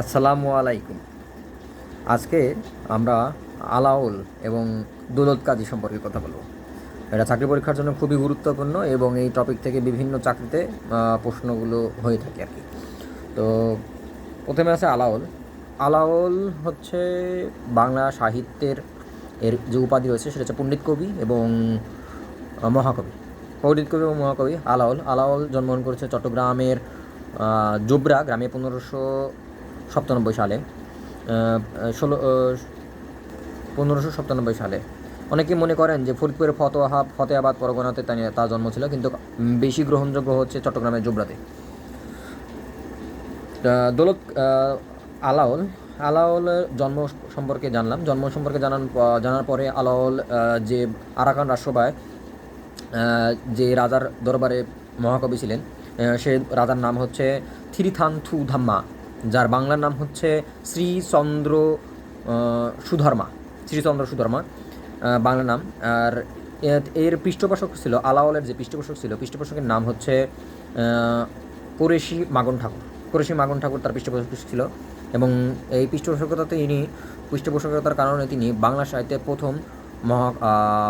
আসসালামু আলাইকুম। আজকে আমরা আলাউল এবং দৌলত কাজী সম্পর্কে কথা বলব। এটা চাকরি পরীক্ষার জন্য খুবই গুরুত্বপূর্ণ এবং এই টপিক থেকে বিভিন্ন চাকরিতে প্রশ্নগুলো হয়ে থাকে আর কি। তো প্রথমে আছে আলাউল। আলাউল হচ্ছে বাংলা সাহিত্যের এর যে উপাধি রয়েছে সেটা হচ্ছে পণ্ডিত কবি এবং মহাকবি। পণ্ডিত কবি এবং মহাকবি আলাউল। আলাউল জন্মগ্রহণ করেছে চট্টগ্রামের জোবরা গ্রামে পনেরোশো সপ্তানব্বই সালে ষোলো পনেরোশো সপ্তানব্বই সালে। অনেকে মনে করেন যে ফরিদপুরের ফতোহা ফতেহাবাদ পরগনাতে তার জন্ম ছিল, কিন্তু বেশি গ্রহণযোগ্য হচ্ছে চট্টগ্রামের জোবরাতে। দৌলত আলাউল আলাউলের জন্ম সম্পর্কে জানলাম। জন্ম সম্পর্কে জানান জানার পরে আলাউল যে আরাকান রাষ্ট্রবায় যে রাজার দরবারে মহাকবি ছিলেন সে রাজার নাম হচ্ছে থিরিথান্থু ধাম্মা যার বাংলার নাম হচ্ছে শ্রীচন্দ্র সুধর্মা শ্রীচন্দ্র সুধর্মা বাংলা নাম। আর এর পৃষ্ঠপোষক ছিল আলাওলের যে পৃষ্ঠপোষক ছিল, পৃষ্ঠপোষকের নাম হচ্ছে কোরেশি মাগন ঠাকুর। কোরেশি মাগন ঠাকুর তার পৃষ্ঠপোষক ছিল এবং এই পৃষ্ঠপোষকতাতে তিনি পৃষ্ঠপোষকতার কারণে তিনি বাংলা সাহিত্যে প্রথম মহা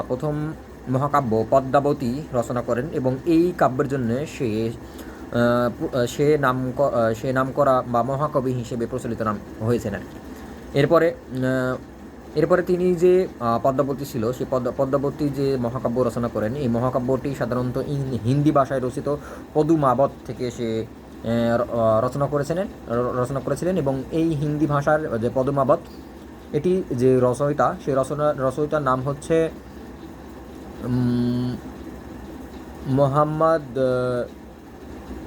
প্রথম মহাকাব্য পদ্মাবতী রচনা করেন এবং এই কাব্যের জন্য সে সে নাম সে নাম করা বা মহাকবি হিসেবে প্রচলিত নাম হয়েছেন আর এরপরে এরপরে তিনি যে পদ্মাবতী ছিল সেই পদ্মা পদ্মাবতী যে মহাকাব্য রচনা করেন, এই মহাকাব্যটি সাধারণত হিন্দি ভাষায় রচিত পদুমাবত থেকে সে রচনা করেছিলেন রচনা করেছিলেন এবং এই হিন্দি ভাষার যে পদুমাবত, এটি যে রচয়িতা সেই রচনা রচয়িতার নাম হচ্ছে মোহাম্মদ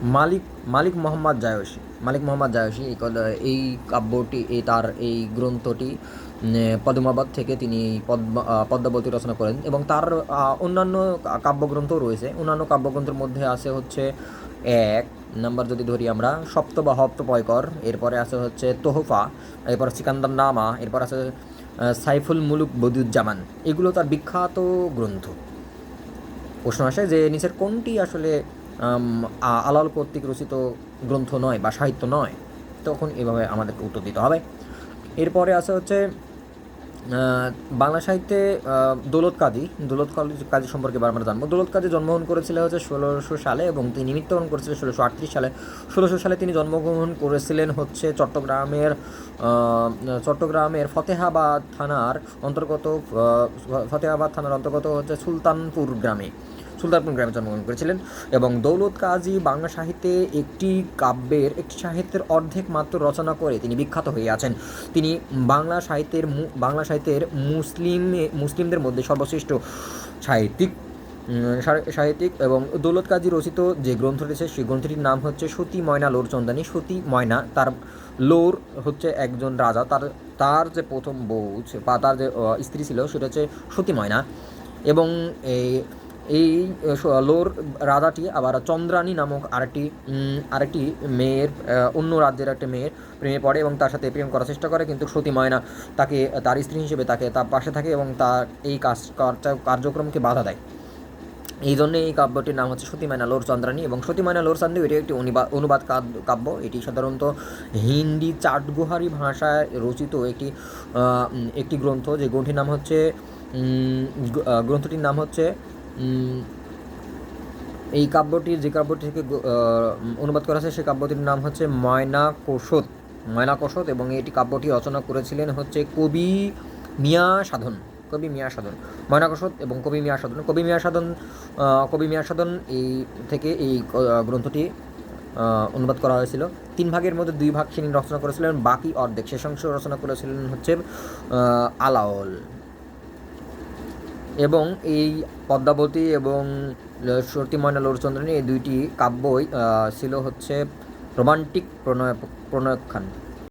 মালিক মালিক মোহাম্মদ জায়সী মালিক মোহাম্মদ জায়সী এই এই কাব্যটি এই তার এই গ্রন্থটি উম, পদ্মাবাদ থেকে তিনি পদ্মা পদ্মাবতী রচনা করেন এবং তার অন্যান্য কাব্যগ্রন্থও রয়েছে। অন্যান্য কাব্যগ্রন্থের মধ্যে আছে হচ্ছে এক নাম্বার যদি ধরি আমরা সপ্ত বা হপ্ত পয়কর এরপরে আছে হচ্ছে তোহফা এরপর সিকান্দার নামা এরপর আছে সাইফুল মুলুক বদিউজ্জামান এগুলো তার বিখ্যাত গ্রন্থ। প্রশ্ন আসে যে নিচের কোনটি আসলে আলাল কর্তৃক রচিত গ্রন্থ নয় বা সাহিত্য নয়, তখন এভাবে আমাদেরকে উত্তর দিতে হবে। এরপরে আছে হচ্ছে বাংলা সাহিত্যে দৌলত কাজী দৌলত কাজী সম্পর্কে এবার আমরা জানব। দৌলত কাজী জন্মগ্রহণ করেছিলেন হচ্ছে ষোলোশো সালে এবং তিনি মৃত্যুবরণ করেছিলেন ষোলোশো আটত্রিশ সালে। ষোলোশো সালে তিনি জন্মগ্রহণ করেছিলেন হচ্ছে চট্টগ্রামের চট্টগ্রামের ফতেহাবাদ থানার অন্তর্গত ফতেহাবাদ থানার অন্তর্গত হচ্ছে সুলতানপুর গ্রামে। সুলতানপুর গ্রামে জন্মগ্রহণ করেছিলেন এবং দৌলত কাজী বাংলা সাহিত্যে একটি কাব্যের, একটি সাহিত্যের অর্ধেক মাত্র রচনা করে তিনি বিখ্যাত হয়ে আছেন। তিনি বাংলা সাহিত্যের বাংলা সাহিত্যের মুসলিম, মুসলিমদের মধ্যে সর্বশ্রেষ্ঠ সাহিত্যিক সাহিত্যিক এবং দৌলত কাজী রচিত যে গ্রন্থ রয়েছে, সেই গ্রন্থটির নাম হচ্ছে সতী ময়না লোর চন্দানী। সতী ময়না, তার লোর হচ্ছে একজন রাজা। তার তার যে প্রথম বউ, বা তার যে স্ত্রী ছিল, সেটা হচ্ছে সতী ময়না। এবং এই এই লোর রাধাটি আবার চন্দ্রানী নামক আরেকটি আরেকটি মেয়ের অন্য রাজ্যের একটা মেয়ের প্রেমে পড়ে এবং তার সাথে প্রেম করার চেষ্টা করে, কিন্তু সতী ময়না তাকে, তার স্ত্রী হিসেবে তাকে তার পাশে থাকে এবং তার এই কাজ কার্যক্রমকে বাধা দেয়। এই জন্যে এই কাব্যটির নাম হচ্ছে সতীমায়না লোর চন্দ্রানী এবং সতীমায়না লোর চান্দি এটি একটি অনুবাদ কাব্য। এটি সাধারণত হিন্দি চাটগুহারি ভাষায় রচিত একটি একটি গ্রন্থ যে গ্রন্থটির নাম হচ্ছে গ্রন্থটির নাম হচ্ছে এই কাব্যটি যে কাব্যটি থেকে অনুবাদ করা আছে সেই কাব্যটির নাম হচ্ছে ময়না কোষত ময়না কোষত, এবং এটি কাব্যটি রচনা করেছিলেন হচ্ছে কবি মিয়া সাধন, কবি মিয়া সাধন, ময়না কোষত এবং কবি মিয়া সাধন। কবি মিয়া সাধন কবি মিয়া সাধন এই থেকে এই গ্রন্থটি অনুবাদ করা হয়েছিল। তিন ভাগের মধ্যে দুই ভাগ তিনি রচনা করেছিলেন, বাকি অর্ধেক শেষাংশ রচনা করেছিলেন হচ্ছে আলাওল। এবং এই পদ্মাবতী এবং সতীময়না লোরচন্দ্রনী এই দুইটি কাব্যই ছিল হচ্ছে রোমান্টিক প্রণয় প্রণয়ক্ষান